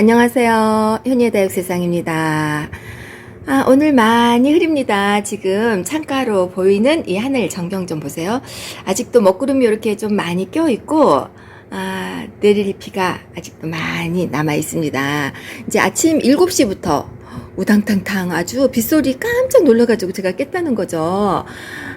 안녕하세요. 현이의 다육 세상입니다. 아, 오늘 많이 흐립니다. 지금 창가로 보이는 이 하늘 전경 좀 보세요. 아직도 먹구름이 이렇게 좀 많이 껴 있고, 아, 내릴 비가 아직도 많이 남아 있습니다. 이제 아침 7시부터 우당탕탕 아주 빗소리 깜짝 놀라가지고 제가 깼다는 거죠.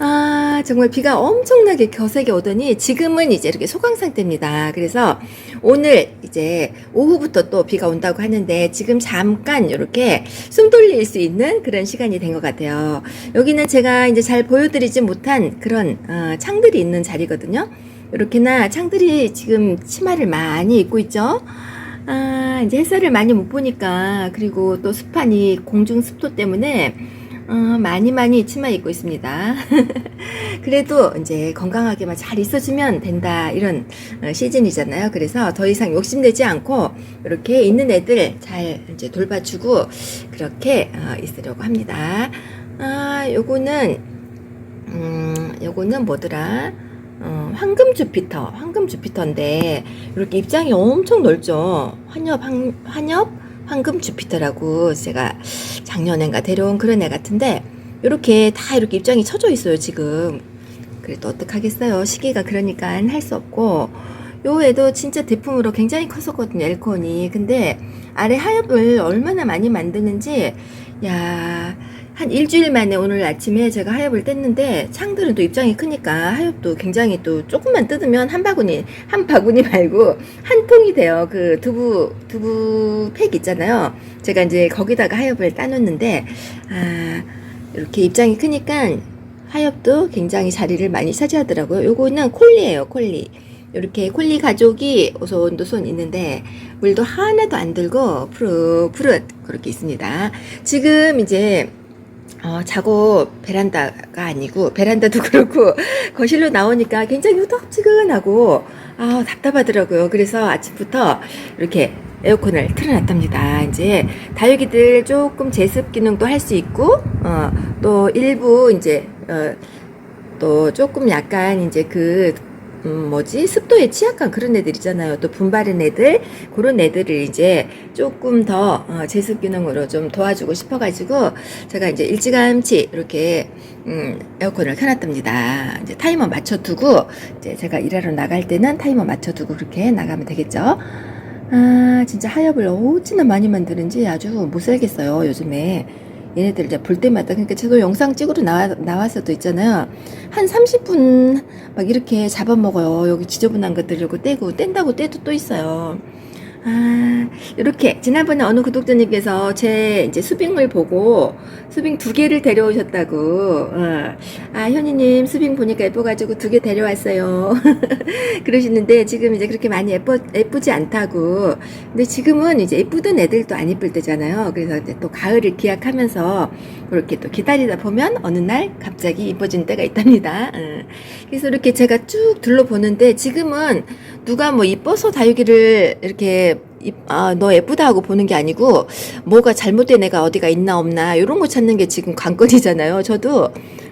아, 정말 비가 엄청나게 거세게 오더니 지금은 이제 이렇게 소강 상태입니다. 그래서 오늘 이제 오후부터 또 비가 온다고 하는데 지금 잠깐 이렇게 숨 돌릴 수 있는 그런 시간이 된 것 같아요. 여기는 제가 이제 잘 보여드리지 못한 그런 어, 창들이 있는 자리거든요. 이렇게나 창들이 지금 치마를 많이 입고 있죠. 아, 이제 햇살을 많이 못 보니까 그리고 또 습한 이 공중 습도 때문에 어, 많이 많이 치마 입고 있습니다. 그래도 이제 건강하게만 잘 있어주면 된다 이런 어, 시즌이잖아요. 그래서 더 이상 욕심내지 않고 이렇게 있는 애들 잘 이제 돌봐주고 그렇게 어, 있으려고 합니다. 아, 요거는 음, 요거는 뭐더라? 어, 황금 주피터, 황금 주피터인데 이렇게 입장이 엄청 넓죠. 환엽, 황, 환엽, 황금 주피터라고 제가 작년엔가 데려온 그런 애 같은데 이렇게 다 이렇게 입장이 쳐져 있어요 지금. 그래도 어떡하겠어요. 시기가 그러니까 할 수 없고 요 애도 진짜 대품으로 굉장히 컸었거든요 엘콘이. 근데 아래 하엽을 얼마나 많이 만드는지 야. 한 일주일 만에 오늘 아침에 제가 하엽을 뗐는데 창들은 또 입장이 크니까 하엽도 굉장히 또 조금만 뜯으면 한 바구니 한 바구니 말고 한 통이 돼요. 그 두부 두부 팩 있잖아요. 제가 이제 거기다가 하엽을 따놓는데 아 이렇게 입장이 크니까 하엽도 굉장히 자리를 많이 차지하더라고요. 요거는 콜리예요, 콜리. 이렇게 콜리 가족이 오손도손 있는데 물도 하나도 안 들고 푸릇푸릇 그렇게 있습니다. 지금 이제 어, 자고 베란다가 아니고 베란다도 그렇고 거실로 나오니까 굉장히 후덥지근하고 아 답답하더라고요. 그래서 아침부터 이렇게 에어컨을 틀어놨답니다. 이제 다육이들 조금 제습 기능도 할 수 있고 어, 또 일부 이제 어, 또 조금 약간 이제 그 음, 뭐지? 습도에 취약한 그런 애들 있잖아요. 또 분바른 애들, 그런 애들을 이제 조금 더 어, 제습 기능으로 좀 도와주고 싶어가지고 제가 이제 일찌감치 이렇게 음, 에어컨을 켜놨답니다. 이제 타이머 맞춰두고 이제 제가 일하러 나갈 때는 타이머 맞춰두고 그렇게 나가면 되겠죠. 아, 진짜 하엽을 어찌나 많이 만드는지 아주 못 살겠어요, 요즘에. 얘네들 이제 볼 때마다 그러니까 저도 영상 찍으러 나와, 나와서도 있잖아요. 한 30분 막 이렇게 잡아먹어요. 여기 지저분한 것들 이거 떼고 뗀다고 떼도 또 있어요 아 이렇게 지난번에 어느 구독자님께서 제 이제 수빙을 보고 수빙 두 개를 데려오셨다고 어. 아 현이님 수빙 보니까 예뻐가지고 두 개 데려왔어요 그러시는데 지금 이제 그렇게 많이 예뻐 예쁘지 않다고 근데 지금은 이제 예쁘던 애들도 안 예쁠 때잖아요 그래서 이제 또 가을을 기약하면서 그렇게 또 기다리다 보면 어느 날 갑자기 이뻐진 때가 있답니다 어. 그래서 이렇게 제가 쭉 둘러보는데 지금은 누가 뭐 이뻐서 다육이를 이렇게 이- 아, 너 예쁘다 하고 보는 게 아니고 뭐가 잘못된 애가 어디가 있나 없나 이런 거 찾는 게 지금 관건이잖아요. 저도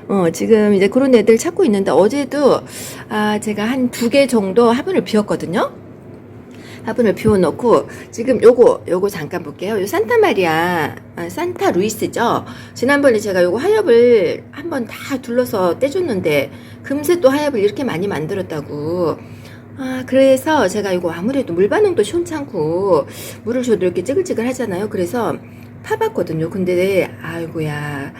어, 지금 이제 그런 애들 찾고 있는데 어제도 아, 제가 한 두 개 정도 화분을 비웠거든요. 화분을 비워놓고 지금 요거 요거 잠깐 볼게요. 요 산타 마리아 아, 산타 루이스죠. 지난번에 제가 요거 하엽을 한번 다 둘러서 떼줬는데 금세 또 하엽을 이렇게 많이 만들었다고. 아 그래서 제가 이거 아무래도 물 반응도 시원찮고 물을 줘도 이렇게 찌글찌글 하잖아요. 그래서 파봤거든요. 근데 아이고야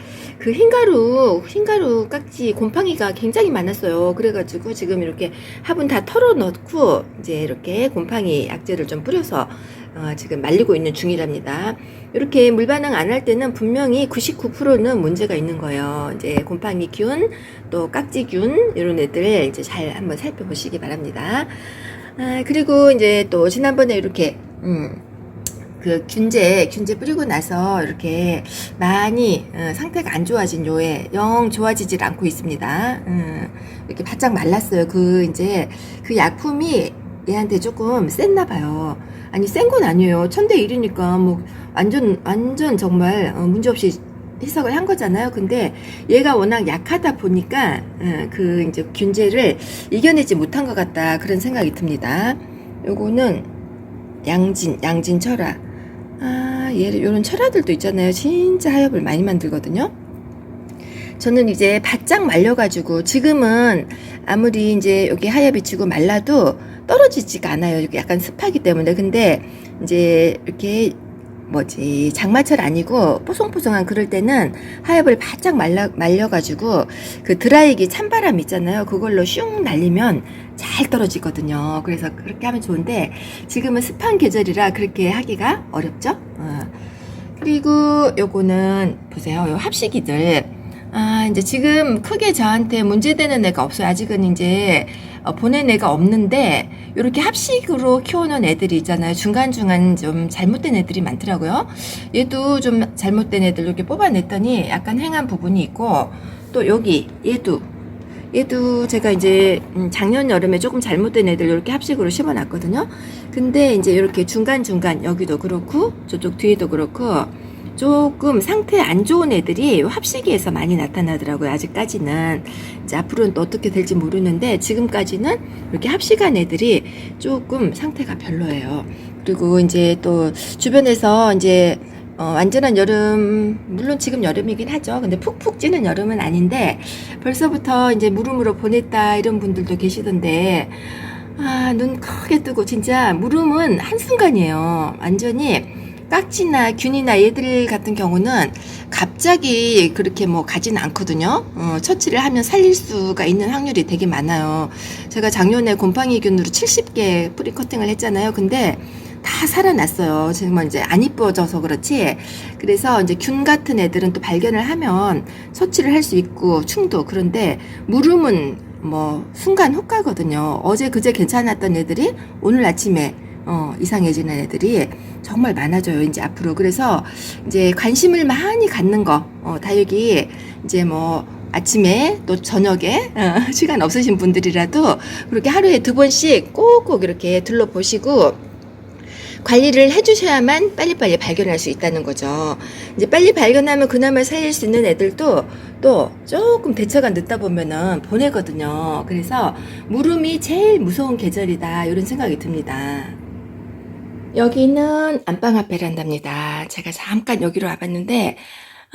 그 흰가루 흰가루 깍지 곰팡이가 굉장히 많았어요. 그래가지고 지금 이렇게 화분 다 털어 넣고 이제 이렇게 곰팡이 약재를 좀 뿌려서 어, 지금 말리고 있는 중이랍니다. 이렇게 물 반응 안할 때는 분명히 99%는 문제가 있는 거예요. 이제 곰팡이균, 또 깍지균 이런 애들 이제 잘 한번 살펴보시기 바랍니다. 아, 그리고 이제 또 지난번에 이렇게 음, 그 균제 균제 뿌리고 나서 이렇게 많이 어, 상태가 안 좋아진 요에 영 좋아지질 않고 있습니다. 음, 이렇게 바짝 말랐어요. 그 이제 그 약품이 얘한테 조금 셌나 봐요. 아니 센 건 아니에요. 천대 일이니까 뭐 완전 완전 정말 어, 문제 없이 해석을 한 거잖아요. 근데 얘가 워낙 약하다 보니까 어, 그 이제 균제를 이겨내지 못한 것 같다 그런 생각이 듭니다. 요거는 양진 양진 철화 얘 요런 철화들도 있잖아요. 진짜 하엽을 많이 만들거든요. 저는 이제 바짝 말려가지고 지금은 아무리 이제 여기 하엽이 지고 말라도 떨어지지가 않아요. 약간 습하기 때문에. 근데 이제 이렇게 뭐지 장마철 아니고 뽀송뽀송한 그럴 때는 하엽을 바짝 말려 말려가지고 그 드라이기 찬바람 있잖아요. 그걸로 슝 날리면 잘 떨어지거든요. 그래서 그렇게 하면 좋은데 지금은 습한 계절이라 그렇게 하기가 어렵죠. 어. 그리고 요거는 보세요. 요 합식이들. 아, 이제 지금 크게 저한테 문제되는 애가 없어요. 아직은 이제 어, 보낸 애가 없는데 이렇게 합식으로 키워놓은 애들이 있잖아요. 중간중간 좀 잘못된 애들이 많더라고요. 얘도 좀 잘못된 애들 이렇게 뽑아냈더니 약간 행한 부분이 있고 또 여기 얘도 얘도 제가 이제 음, 작년 여름에 조금 잘못된 애들 이렇게 합식으로 심어놨거든요. 근데 이제 이렇게 중간중간 여기도 그렇고 저쪽 뒤에도 그렇고 조금 상태 안 좋은 애들이 합식이에서 많이 나타나더라고요. 아직까지는 이제 앞으로는 또 어떻게 될지 모르는데 지금까지는 이렇게 합식한 애들이 조금 상태가 별로예요. 그리고 이제 또 주변에서 이제 어, 완전한 여름, 물론 지금 여름이긴 하죠. 근데 푹푹 찌는 여름은 아닌데, 벌써부터 이제 물음으로 보냈다, 이런 분들도 계시던데, 아, 눈 크게 뜨고, 진짜, 물음은 한순간이에요. 완전히, 깍지나 균이나 얘들 같은 경우는 갑자기 그렇게 뭐 가진 않거든요. 어, 처치를 하면 살릴 수가 있는 확률이 되게 많아요. 제가 작년에 곰팡이균으로 70개 뿌리 커팅을 했잖아요. 근데 다 살아났어요. 정말 이제 안 이뻐져서 그렇지. 그래서 이제 균 같은 애들은 또 발견을 하면 처치를 할 수 있고 충도. 그런데 물음은 뭐 순간 효과거든요. 어제 그제 괜찮았던 애들이 오늘 아침에 어, 이상해지는 애들이 정말 많아져요, 이제 앞으로. 그래서 이제 관심을 많이 갖는 거, 어, 다육이 이제 뭐 아침에 또 저녁에 어, 시간 없으신 분들이라도 그렇게 하루에 두 번씩 꼭꼭 이렇게 둘러보시고 관리를 해주셔야만 빨리빨리 발견할 수 있다는 거죠. 이제 빨리 발견하면 그나마 살릴 수 있는 애들도 또 조금 대처가 늦다 보면은 보내거든요. 그래서 물음이 제일 무서운 계절이다. 이런 생각이 듭니다. 여기는 안방앞 베란다입니다. 제가 잠깐 여기로 와봤는데,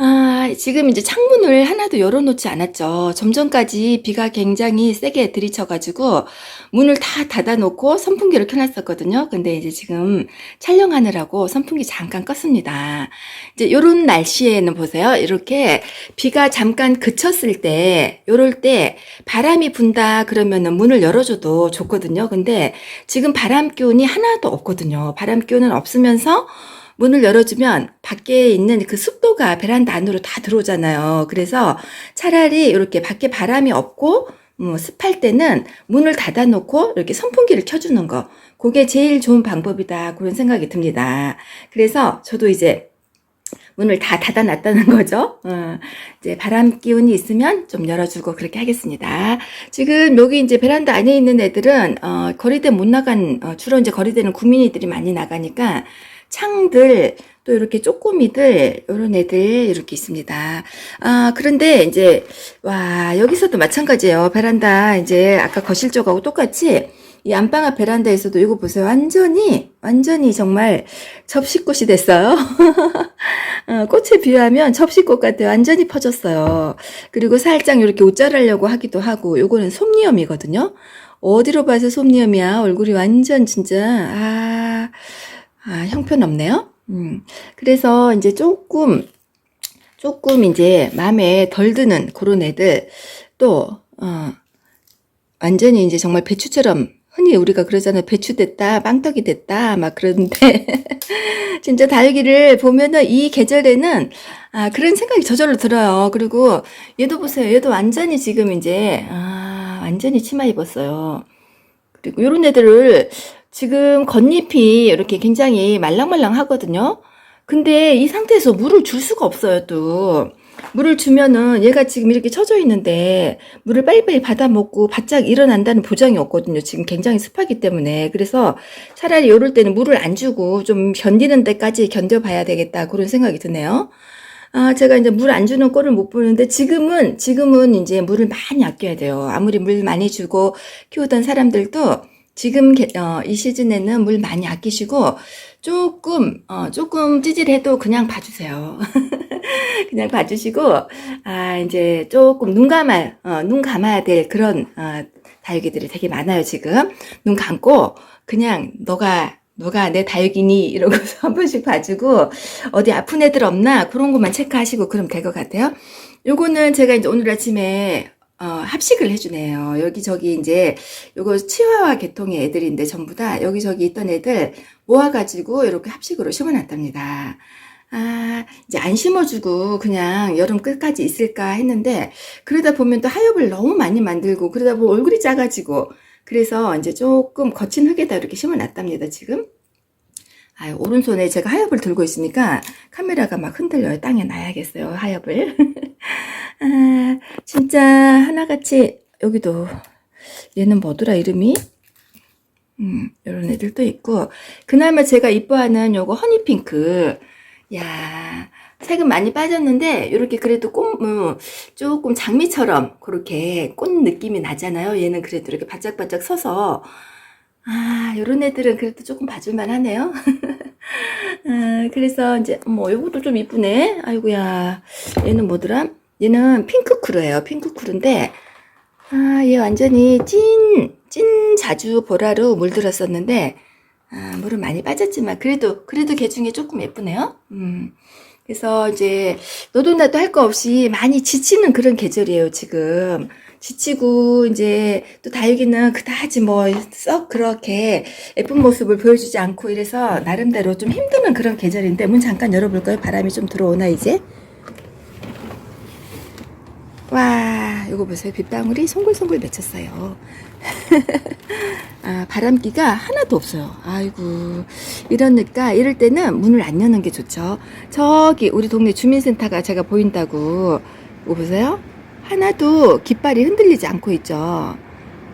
아, 지금 이제 창문을 하나도 열어놓지 않았죠. 좀 전까지 비가 굉장히 세게 들이쳐가지고 문을 다 닫아놓고 선풍기를 켜놨었거든요. 근데 이제 지금 촬영하느라고 선풍기 잠깐 껐습니다. 이제 요런 날씨에는 보세요. 이렇게 비가 잠깐 그쳤을 때, 요럴 때 바람이 분다 그러면은 문을 열어줘도 좋거든요. 근데 지금 바람 기운이 하나도 없거든요. 바람 기운은 없으면서 문을 열어주면 밖에 있는 그 습도가 베란다 안으로 다 들어오잖아요. 그래서 차라리 이렇게 밖에 바람이 없고 뭐 습할 때는 문을 닫아놓고 이렇게 선풍기를 켜주는 거. 그게 제일 좋은 방법이다. 그런 생각이 듭니다. 그래서 저도 이제 문을 다 닫아놨다는 거죠. 어, 이제 바람 기운이 있으면 좀 열어주고 그렇게 하겠습니다. 지금 여기 이제 베란다 안에 있는 애들은 어, 거리대 못 나간 어, 주로 이제 거리대는 구민이들이 많이 나가니까 창들 또 이렇게 쪼꼬미들 이런 애들 이렇게 있습니다. 아 그런데 이제 와 여기서도 마찬가지예요. 베란다 이제 아까 거실 쪽하고 똑같이 이 안방 앞 베란다에서도 이거 보세요. 완전히 완전히 정말 접시꽃이 됐어요. 어, 꽃에 비유하면 접시꽃 같아요. 완전히 퍼졌어요. 그리고 살짝 이렇게 옷자르려고 하기도 하고 요거는 솜니엄이거든요. 어디로 봐서 솜니엄이야. 얼굴이 완전 진짜 아, 아 형편없네요. 음. 그래서 이제 조금 조금 이제 마음에 덜 드는 그런 애들 또 어, 완전히 이제 정말 배추처럼 흔히 우리가 그러잖아요. 배추 됐다, 빵떡이 됐다, 막 그러는데, 진짜 다육이를 보면은 이 계절에는, 아, 그런 생각이 저절로 들어요. 그리고 얘도 보세요. 얘도 완전히 지금 이제, 아, 완전히 치마 입었어요. 그리고 요런 애들을 지금 겉잎이 이렇게 굉장히 말랑말랑 하거든요. 근데 이 상태에서 물을 줄 수가 없어요, 또. 물을 주면은 얘가 지금 이렇게 처져 있는데 물을 빨리빨리 받아 먹고 바짝 일어난다는 보장이 없거든요. 지금 굉장히 습하기 때문에. 그래서 차라리 요럴 때는 물을 안 주고 좀 견디는 데까지 견뎌봐야 되겠다. 그런 생각이 드네요. 아, 제가 이제 물 안 주는 꼴을 못 보는데 지금은, 지금은 이제 물을 많이 아껴야 돼요. 아무리 물 많이 주고 키우던 사람들도 지금 게- 어, 이 시즌에는 물 많이 아끼시고 조금 어, 조금 찌질해도 그냥 봐주세요. 그냥 봐주시고 아 이제 조금 눈 감아 어, 눈 감아야 될 그런 어, 다육이들이 되게 많아요 지금 눈 감고 그냥 너가 너가 내 다육이니 이러고서 한 번씩 봐주고 어디 아픈 애들 없나 그런 것만 체크하시고 그럼 될 것 같아요. 요거는 제가 이제 오늘 아침에 어, 합식을 해주네요. 여기저기 이제 요거 치와와 계통의 애들인데 전부 다 여기저기 있던 애들 모아가지고 이렇게 합식으로 심어놨답니다. 아, 이제 안 심어주고 그냥 여름 끝까지 있을까 했는데 그러다 보면 또 하엽을 너무 많이 만들고 그러다 보면 얼굴이 작아지고 그래서 이제 조금 거친 흙에다 이렇게 심어놨답니다, 지금. 아유, 오른손에 제가 하엽을 들고 있으니까 카메라가 막 흔들려요. 땅에 놔야겠어요, 하엽을. 아, 진짜 하나같이, 여기도, 얘는 뭐더라, 이름이? 음, 이런 애들도 있고, 그나마 제가 이뻐하는 요거 허니핑크. 야 색은 많이 빠졌는데, 이렇게 그래도 꽃, 음, 조금 장미처럼 그렇게 꽃 느낌이 나잖아요. 얘는 그래도 이렇게 바짝바짝 서서, 아, 요런 애들은 그래도 조금 봐줄만 하네요. 아, 그래서 이제, 뭐, 요것도 좀 이쁘네. 아이고야. 얘는 뭐더라? 얘는 핑크쿠르예요. 핑크쿠르인데, 아, 얘 완전히 찐, 찐 자주 보라로 물들었었는데, 아, 물은 많이 빠졌지만, 그래도, 그래도 걔 중에 조금 예쁘네요. 음. 그래서 이제, 너도 나도 할 거 없이 많이 지치는 그런 계절이에요, 지금. 지치고, 이제, 또 다육이는 그다지 뭐, 썩 그렇게 예쁜 모습을 보여주지 않고 이래서, 나름대로 좀 힘드는 그런 계절인데, 문 잠깐 열어볼까요? 바람이 좀 들어오나, 이제? 와, 이거 보세요. 빗방울이 송글송글 맺혔어요. 아, 바람기가 하나도 없어요. 아이고. 이러니까 이럴 때는 문을 안 여는 게 좋죠. 저기 우리 동네 주민센터가 제가 보인다고. 이거 보세요. 하나도 깃발이 흔들리지 않고 있죠.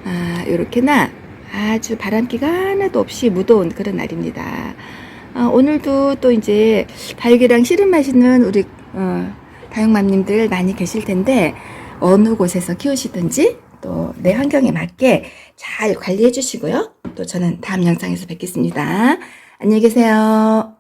아, 요렇게나 아주 바람기가 하나도 없이 무더운 그런 날입니다. 아, 오늘도 또 이제 다육이랑 씨름 마시는 우리 어, 다육맘님들 많이 계실 텐데 어느 곳에서 키우시든지 또 내 환경에 맞게 잘 관리해 주시고요. 또 저는 다음 영상에서 뵙겠습니다. 안녕히 계세요.